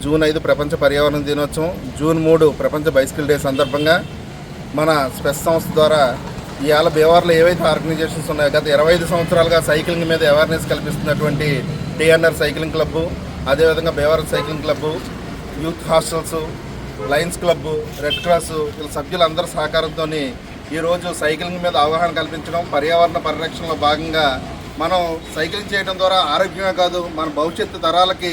June ఐదు ప్రపంచ పర్యావరణ దినోత్సవం జూన్ మూడు ప్రపంచ బైసికల్ డే సందర్భంగా మన స్పెస్ సంస్థ ద్వారా ఇవాళ బీవార్లో ఏవైతే ఆర్గనైజేషన్స్ ఉన్నాయో గత ఇరవై ఐదు సంవత్సరాలుగా సైక్లింగ్ మీద అవేర్నెస్ కల్పిస్తున్నటువంటి టీఎన్ఆర్ సైక్లింగ్ క్లబ్బు అదేవిధంగా బీవార్ cycling club youth hostels lions club red cross వీళ్ళ సభ్యులందరి సహకారంతో ఈరోజు సైక్లింగ్ మీద అవగాహన కల్పించడం పర్యావరణ పరిరక్షణలో భాగంగా మనం సైక్లింగ్ చేయడం ద్వారా ఆరోగ్యమే కాదు మన భవిష్యత్తు తరాలకి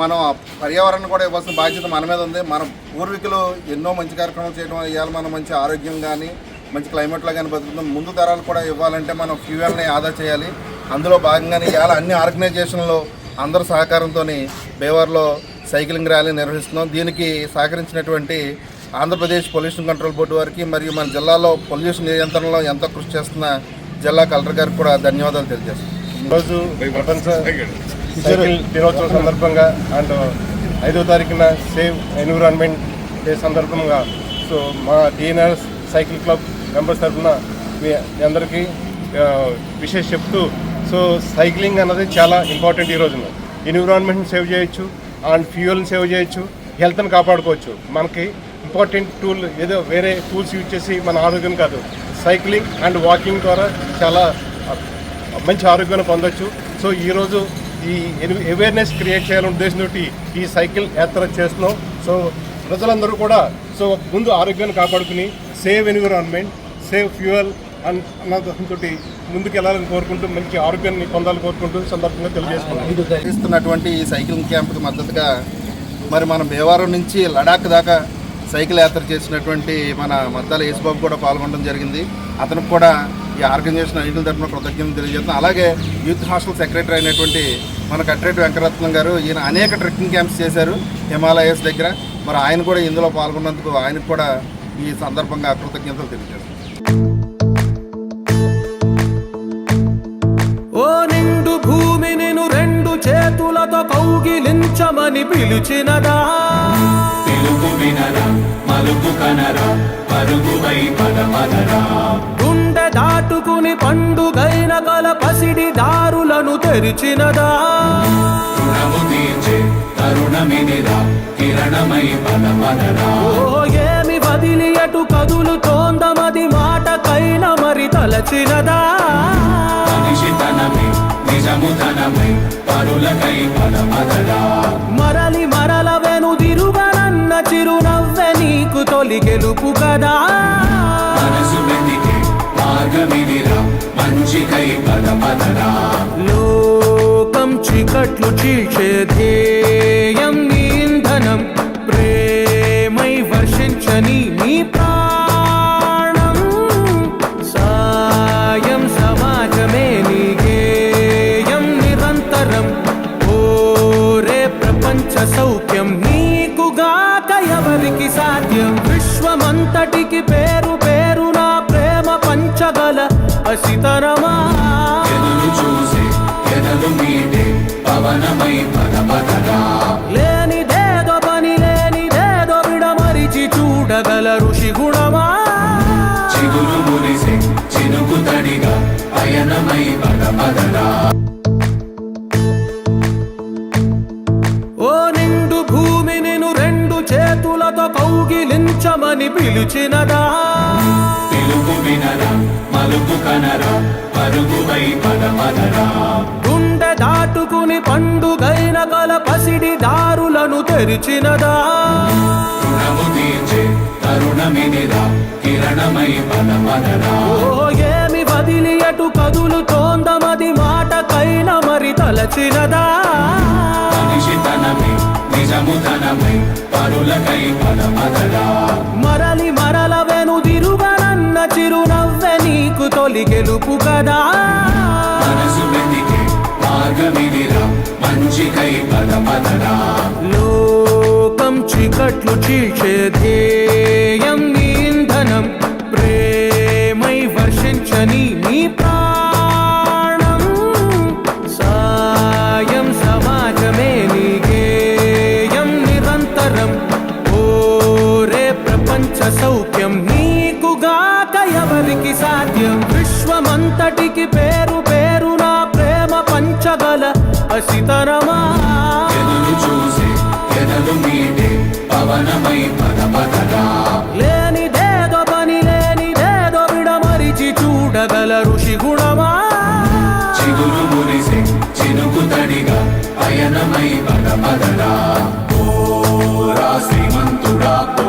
మనం పర్యావరణం కూడా ఇవ్వాల్సిన బాధ్యత మన మీద ఉంది. మన పూర్వీకులు ఎన్నో మంచి కార్యక్రమాలు చేయడం ఇవ్వాలి మనం మంచి ఆరోగ్యం కానీ మంచి క్లైమేట్లో కానీ బతుకుతాం ముందు తరాలు కూడా ఇవ్వాలంటే మనం ఫ్యూయల్ని ఆదా చేయాలి. అందులో భాగంగానే ఇవాళ అన్ని ఆర్గనైజేషన్లు అందరి సహకారంతో బేవర్లో సైక్లింగ్ ర్యాలీ నిర్వహిస్తున్నాం. దీనికి సహకరించినటువంటి ఆంధ్రప్రదేశ్ పొల్యూషన్ కంట్రోల్ బోర్డు వారికి మరియు మన జిల్లాలో పొల్యూషన్ నియంత్రణలో ఎంతో కృషి చేస్తున్న జిల్లా కలెక్టర్ గారికి కూడా ధన్యవాదాలు తెలియజేస్తున్నాం. ఈరోజు ప్రపంచ సైకిల్ దినోత్సవం సందర్భంగా అండ్ ఐదో తారీఖున సేవ్ ఎన్విరాన్మెంట్ డే సందర్భంగా. సో మా టీఎన్ఆర్ సైకిల్ క్లబ్ మెంబర్స్ తరఫున మీ అందరికీ విషయం చెప్తూ సో సైక్లింగ్ అన్నది చాలా ఇంపార్టెంట్ ఈ రోజున. ఎన్విరాన్మెంట్ని సేవ్ చేయొచ్చు అండ్ ఫ్యూయల్ని సేవ్ చేయొచ్చు హెల్త్ని కాపాడుకోవచ్చు. మనకి ఇంపార్టెంట్ టూల్ ఏదో వేరే టూల్స్ యూజ్ చేసి మన ఆరోగ్యం కాదు. సైక్లింగ్ అండ్ వాకింగ్ ద్వారా చాలా మంచి ఆరోగ్యాన్ని పొందొచ్చు. సో ఈరోజు ఈ అవేర్నెస్ క్రియేట్ చేయాలనే ఉద్దేశంతో ఈ సైకిల్ యాత్ర చేస్తున్నాం. సో ప్రజలందరూ కూడా సో ముందు ఆరోగ్యాన్ని కాపాడుకుని save environment save fuel and అన్నతోటి ముందుకు వెళ్ళాలని కోరుకుంటూ మంచి ఆరోగ్యాన్ని పొందాలని కోరుకుంటూ సందర్భంగా తెలియజేసుకున్నాం ఇస్తున్నటువంటి ఈ సైక్లింగ్ క్యాంప్కి మద్దతుగా మరి మన భీమవరం నుంచి లడాక్ దాకా సైకిల్ యాత్ర చేసినటువంటి మన మద్దాల యేసుబాబు కూడా పాల్గొనడం జరిగింది. అతనికి కూడా ఈ ఆర్గనైజేషన్ అన్నింటి తరఫున కృతజ్ఞతలు తెలియజేస్తున్నాం. అలాగే యూత్ హాస్టల్ సెక్రటరీ అయినటువంటి మన కట్రెడ్డి వెంకరత్నం గారు ఈయన అనేక ట్రెక్కింగ్ క్యాంప్స్ చేశారు హిమాలయస్ దగ్గర. మరి ఆయన కూడా ఇందులో పాల్గొన్నందుకు ఆయనకు కూడా ఈ సందర్భంగా కృతజ్ఞతలు తెలియజేస్తున్నాం. ఓ నిండు భూమి నిన్ను రెండు చేతులతో కౌగిలించమని పిలిచినదా? తెలుగు వినరా మలుపు కనరా పరుగువై పదమదరా గుండె దాటుకుని పండుగైన కల పసిడి దారులను తెరిచినదా? ఓ ఏమి వదిలి అటు కదులుతోందమది మాటకైన మరి తలచినదా? మనిషితనమే నిజముతనమై పరులకై పదమదరా మరలి మరల వెనుదిరుగనన్న చిరునవ్వె నీకు తొలి గెలుపు కదా? మనసు వెతికే మార్గమిదిరా మంచికై పదమదరా లోకం చికట్లు చీల్చే ధ్యేయం నీ ఇంధనం ప్రేమై వర్షించని నీ ప్రా పవనమై పదమదరా లేనిదేదో పని లేనిదేదో విడమరిచి చూడగల ఋషి గుణమా? చిగురు మురిసే చినుకు తడిగా పయనమై పదమదరా ఓ నిండు భూమి నిన్ను రెండు చేతులతో కౌగిలించమని పిలిచినదా? పిలుపు వినరా మలుపు కనరా పరుగువై పదమదరా గుండె దాటుకుని పండుగైన కల పసిడి దారులను తెరిచినదా. ఏమి వదిలి అటు కదులుతోందమది మాటకైన మరి తలచినదా. మనిషితనమే నిజముతనమై పరులకై పదమదరా మరలి మరల వెనుదిరుగనన్న చిరునవ్వె నీకు తొలి గెలుపు కదా. మనసు వెతికే మార్గమిదిరా మంచికై పదమదరా లోకం చీకట్లు చీల్చే అసితరమా ఎదురు చూసే కలలు మీటే పవనమై పద పదరా లేనిదేదో పని లేనిదేదో విడమరిచి చూడగల ఋషి గుణమా. చిగురు మురిసే చినుకు తడిగా పయనమై పద పదరా ఓరా శ్రీమంతుడా ఓ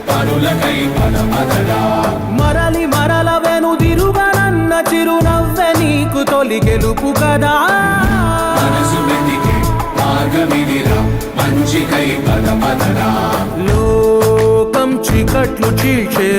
మరలి మరల వెనుదిరుగనన్న చిరునవ్వె నీకు తొలి గెలుపు కదా. మనసు వెతికే మంచికై లోకం చీకట్లు చీల్చే